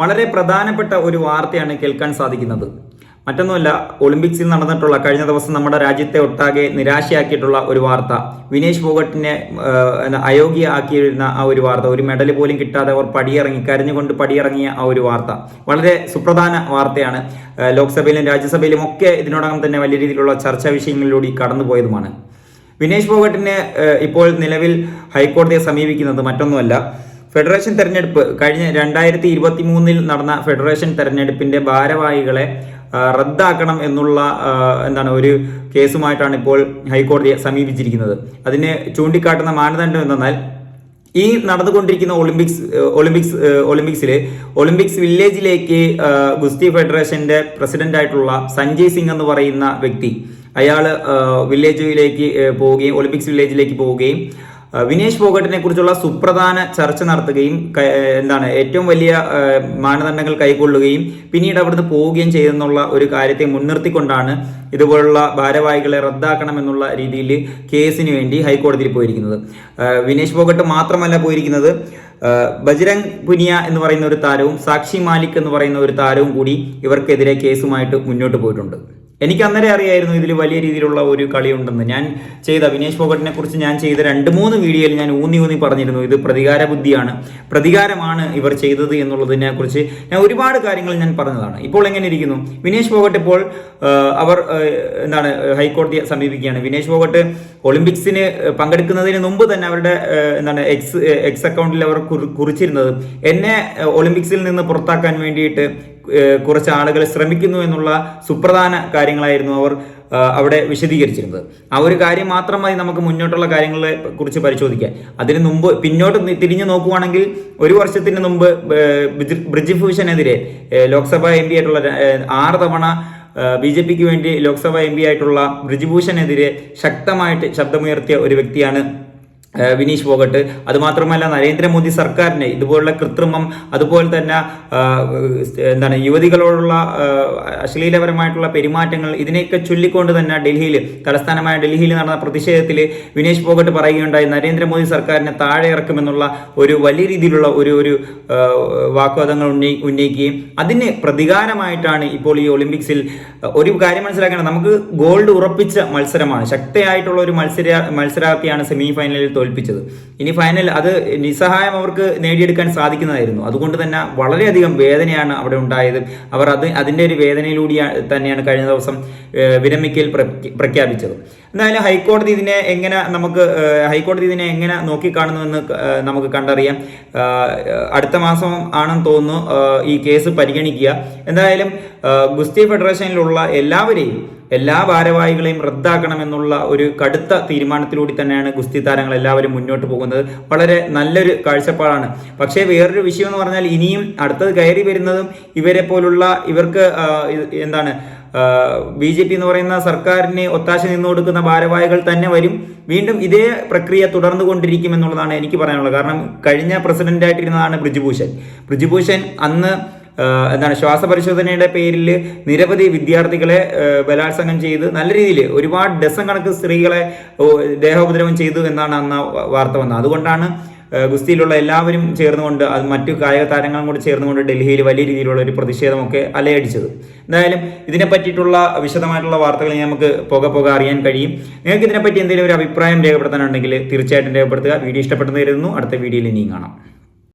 വളരെ പ്രധാനപ്പെട്ട ഒരു വാർത്തയാണ് കേൾക്കാൻ സാധിക്കുന്നത്. മറ്റൊന്നുമല്ല ഒളിമ്പിക്സിൽ നടന്നിട്ടുള്ള കഴിഞ്ഞ ദിവസം നമ്മുടെ രാജ്യത്തെ ഒട്ടാകെ നിരാശയാക്കിയിട്ടുള്ള ഒരു വാർത്ത. വിനേഷ് ഫോഗട്ടിനെ അയോഗ്യ അയോഗ്യയാക്കിയിരുന്ന ആ ഒരു വാർത്ത. ഒരു മെഡൽ പോലും കിട്ടാതെ അവർ പടിയിറങ്ങി കരഞ്ഞുകൊണ്ട് പടിയിറങ്ങിയ ആ ഒരു വാർത്ത. വളരെ സുപ്രധാന വാർത്തയാണ്. ലോക്സഭയിലും രാജ്യസഭയിലും ഒക്കെ ഇതിനോടകം തന്നെ വലിയ രീതിയിലുള്ള ചർച്ചാ വിഷയങ്ങളിലൂടെ കടന്നുപോയതുമാണ്. വിനേഷ് ഫോഗട്ടിന് ഇപ്പോൾ നിലവിൽ ഹൈക്കോടതിയെ സമീപിക്കുന്നത് മറ്റൊന്നുമല്ല. ഫെഡറേഷൻ തെരഞ്ഞെടുപ്പ് കഴിഞ്ഞ രണ്ടായിരത്തി ഇരുപത്തി മൂന്നിൽ നടന്ന ഫെഡറേഷൻ തെരഞ്ഞെടുപ്പിന്റെ ഭാരവാഹികളെ റദ്ദാക്കണം എന്നുള്ള എന്താണ് ഒരു കേസുമായിട്ടാണ് ഇപ്പോൾ ഹൈക്കോടതിയെ സമീപിച്ചിരിക്കുന്നത്. അതിനെ ചൂണ്ടിക്കാട്ടുന്ന മാനദണ്ഡം എന്തെന്നാൽ ഈ നടന്നുകൊണ്ടിരിക്കുന്ന ഒളിമ്പിക്സ് ഒളിമ്പിക്സ് ഒളിമ്പിക്സിൽ ഒളിമ്പിക്സ് വില്ലേജിലേക്ക് ഗുസ്തി ഫെഡറേഷന്റെ പ്രസിഡന്റ് ആയിട്ടുള്ള സഞ്ജയ് സിംഗ് എന്ന് പറയുന്ന വ്യക്തി അയാൾ വില്ലേജിലേക്ക് പോവുകയും ഒളിമ്പിക്സ് വില്ലേജിലേക്ക് പോവുകയും വിനേഷ് ഫോഗട്ടിനെ കുറിച്ചുള്ള സുപ്രധാന ചർച്ച നടത്തുകയും എന്താണ് ഏറ്റവും വലിയ മാനദണ്ഡങ്ങൾ കൈക്കൊള്ളുകയും പിന്നീട് അവിടുന്ന് പോവുകയും ചെയ്തെന്നുള്ള ഒരു കാര്യത്തെ മുൻനിർത്തിക്കൊണ്ടാണ് ഇതുപോലുള്ള ഭാരവാഹികളെ റദ്ദാക്കണം എന്നുള്ള രീതിയിൽ കേസിന് വേണ്ടി ഹൈക്കോടതിയിൽ പോയിരിക്കുന്നത്. വിനേഷ് ഫോഗട്ട് മാത്രമല്ല പോയിരിക്കുന്നത് ബജ്രംഗ് പുനിയ എന്ന് പറയുന്ന ഒരു താരവും സാക്ഷി മാലിക് എന്ന് പറയുന്ന ഒരു താരവും കൂടി ഇവർക്കെതിരെ കേസുമായിട്ട് മുന്നോട്ട് പോയിട്ടുണ്ട്. എനിക്ക് അന്നേരം അറിയായിരുന്നു ഇതിൽ വലിയ രീതിയിലുള്ള ഒരു കളിയുണ്ടെന്ന്. ഞാൻ ചെയ്ത വിനേഷ് ഫോഗട്ടിനെ കുറിച്ച് ഞാൻ ചെയ്ത രണ്ട് മൂന്ന് വീഡിയോയിൽ ഞാൻ ഊന്നി ഊന്നി പറഞ്ഞിരുന്നു ഇത് പ്രതികാര ബുദ്ധിയാണ്. പ്രതികാരമാണ് ഇവർ ചെയ്തത് എന്നുള്ളതിനെ കുറിച്ച് ഞാൻ ഒരുപാട് കാര്യങ്ങൾ ഞാൻ പറഞ്ഞതാണ്. ഇപ്പോൾ എങ്ങനെ ഇരിക്കുന്നു? വിനേഷ് ഫോഗട്ട് ഇപ്പോൾ അവർ എന്താണ് ഹൈക്കോടതിയെ സമീപിക്കുകയാണ്. വിനേഷ് ഫോഗട്ട് ഒളിമ്പിക്സിന് പങ്കെടുക്കുന്നതിന് മുമ്പ് തന്നെ അവരുടെ എന്താണ് എക്സ് എക്സ് അക്കൗണ്ടിൽ അവർ കുറിച്ചിരുന്നത്. എന്നെ ഒളിമ്പിക്സിൽ നിന്ന് പുറത്താക്കാൻ വേണ്ടിയിട്ട് കുറച്ച് ആളുകൾ ശ്രമിക്കുന്നു എന്നുള്ള സുപ്രധാന കാര്യങ്ങളായിരുന്നു അവർ അവിടെ വിശദീകരിച്ചിരുന്നത്. ആ ഒരു കാര്യം മാത്രം മതി നമുക്ക് മുന്നോട്ടുള്ള കാര്യങ്ങളെ കുറിച്ച് പരിശോധിക്കാൻ. അതിന് മുമ്പ് പിന്നോട്ട് തിരിഞ്ഞു നോക്കുവാണെങ്കിൽ ഒരു വർഷത്തിന് മുമ്പ് ഏഹ്, ബ്രിജ് ഭൂഷനെതിരെ ലോക്സഭാ എം പി ആയിട്ടുള്ള ആറ് തവണ ബി ജെ പിക്ക് വേണ്ടി ലോക്സഭാ എം പി ആയിട്ടുള്ള ബ്രിജ്ഭൂഷണെതിരെ ശക്തമായിട്ട് ശബ്ദമുയർത്തിയ ഒരു വ്യക്തിയാണ് വിനീഷ് പോകട്ട്. അതുമാത്രമല്ല നരേന്ദ്രമോദി സർക്കാരിനെ ഇതുപോലുള്ള കൃത്രിമം അതുപോലെ തന്നെ എന്താണ് യുവതികളോടുള്ള അശ്ലീലപരമായിട്ടുള്ള പെരുമാറ്റങ്ങൾ ഇതിനെയൊക്കെ ചൊല്ലിക്കൊണ്ട് തന്നെ ഡൽഹിയിൽ തലസ്ഥാനമായ ഡൽഹിയിൽ നടന്ന പ്രതിഷേധത്തിൽ വിനേഷ് പോകട്ട് പറയുകയുണ്ടായി. നരേന്ദ്രമോദി സർക്കാരിനെ താഴെ ഇറക്കുമെന്നുള്ള ഒരു വലിയ രീതിയിലുള്ള ഒരു ഒരു വാക്വാദങ്ങൾ ഉന്നയി ഉന്നയിക്കുകയും അതിന് പ്രതികാരമായിട്ടാണ് ഇപ്പോൾ ഈ ഒളിമ്പിക്സിൽ ഒരു കാര്യം മനസ്സിലാക്കേണ്ടത്. നമുക്ക് ഗോൾഡ് ഉറപ്പിച്ച മത്സരമാണ്. ശക്തയായിട്ടുള്ള ഒരു മത്സര മത്സരാർത്ഥിയാണ് സെമി ഫൈനലിൽ തോൽപ്പിച്ചത്. ഇനി ഫൈനൽ അത് നിസ്സഹായം അവർക്ക് നേടിയെടുക്കാൻ സാധിക്കുന്നതായിരുന്നു. അതുകൊണ്ട് തന്നെ വളരെയധികം വേദനയാണ് അവിടെ ഉണ്ടായത്. അവർ അത് അതിന്റെ ഒരു വേദനയിലൂടെ തന്നെയാണ് കഴിഞ്ഞ ദിവസം വിരമിക്കൽ പ്രഖ്യാപിച്ചത്. എന്തായാലും ഹൈക്കോടതി ഇതിനെ എങ്ങനെ നമുക്ക് ഹൈക്കോടതി ഇതിനെ എങ്ങനെ നോക്കിക്കാണുന്നുവെന്ന് നമുക്ക് കണ്ടറിയാം. അടുത്ത മാസം ആണെന്ന് തോന്നുന്നു ഈ കേസ് പരിഗണിക്കുക. എന്തായാലും ഗുസ്തി ഫെഡറേഷനിലുള്ള എല്ലാവരെയും എല്ലാ ഭാരവാഹികളെയും റദ്ദാക്കണമെന്നുള്ള ഒരു കടുത്ത തീരുമാനത്തിലൂടെ തന്നെയാണ് ഗുസ്തി താരങ്ങൾ എല്ലാവരും മുന്നോട്ട് പോകുന്നത്. വളരെ നല്ലൊരു കാഴ്ചപ്പാടാണ്. പക്ഷേ വേറൊരു വിഷയം എന്ന് പറഞ്ഞാൽ ഇനിയും അടുത്തത് കയറി വരുന്നതും ഇവരെ പോലുള്ള ഇവർക്ക് എന്താണ് ബി ജെ പി എന്ന് പറയുന്ന സർക്കാരിന് ഒത്താശ നിന്നു കൊടുക്കുന്ന ഭാരവാഹികൾ തന്നെ വരും. വീണ്ടും ഇതേ പ്രക്രിയ തുടർന്നു കൊണ്ടിരിക്കും എന്നുള്ളതാണ് എനിക്ക് പറയാനുള്ളത്. കാരണം കഴിഞ്ഞ പ്രസിഡന്റ് ആയിട്ടിരുന്നതാണ് ബ്രിജുഭൂഷൺ. ബ്രിജുഭൂഷൺ അന്ന് എന്താണ് ശ്വാസപരിശോധനയുടെ പേരിൽ നിരവധി വിദ്യാർത്ഥികളെ ബലാത്സംഗം ചെയ്ത് നല്ല രീതിയിൽ ഒരുപാട് ഡസൻ കണക്ക് സ്ത്രീകളെ ദേഹോപദ്രവം ചെയ്തു എന്നാണ് അന്ന് വാർത്ത വന്നത്. അതുകൊണ്ടാണ് ഗുസ്തിയിലുള്ള എല്ലാവരും ചേർന്നുകൊണ്ട് അത് മറ്റു കായിക താരങ്ങളും കൂടി ചേർന്നുകൊണ്ട് ഡൽഹിയിൽ വലിയ രീതിയിലുള്ള ഒരു പ്രതിഷേധമൊക്കെ അലയടിച്ചത്. എന്തായാലും ഇതിനെ പറ്റിയിട്ടുള്ള വിശദമായിട്ടുള്ള വാർത്തകൾ നമുക്ക് പുക പുക അറിയാൻ കഴിയും. നിങ്ങൾക്ക് ഇതിനെപ്പറ്റി എന്തെങ്കിലും ഒരു അഭിപ്രായം രേഖപ്പെടുത്താനുണ്ടെങ്കിൽ തീർച്ചയായിട്ടും രേഖപ്പെടുത്തുക. വീഡിയോ ഇഷ്ടപ്പെട്ടെന്ന് കരുതുന്നു. അടുത്ത വീഡിയോയിൽ ഇനിയും കാണാം.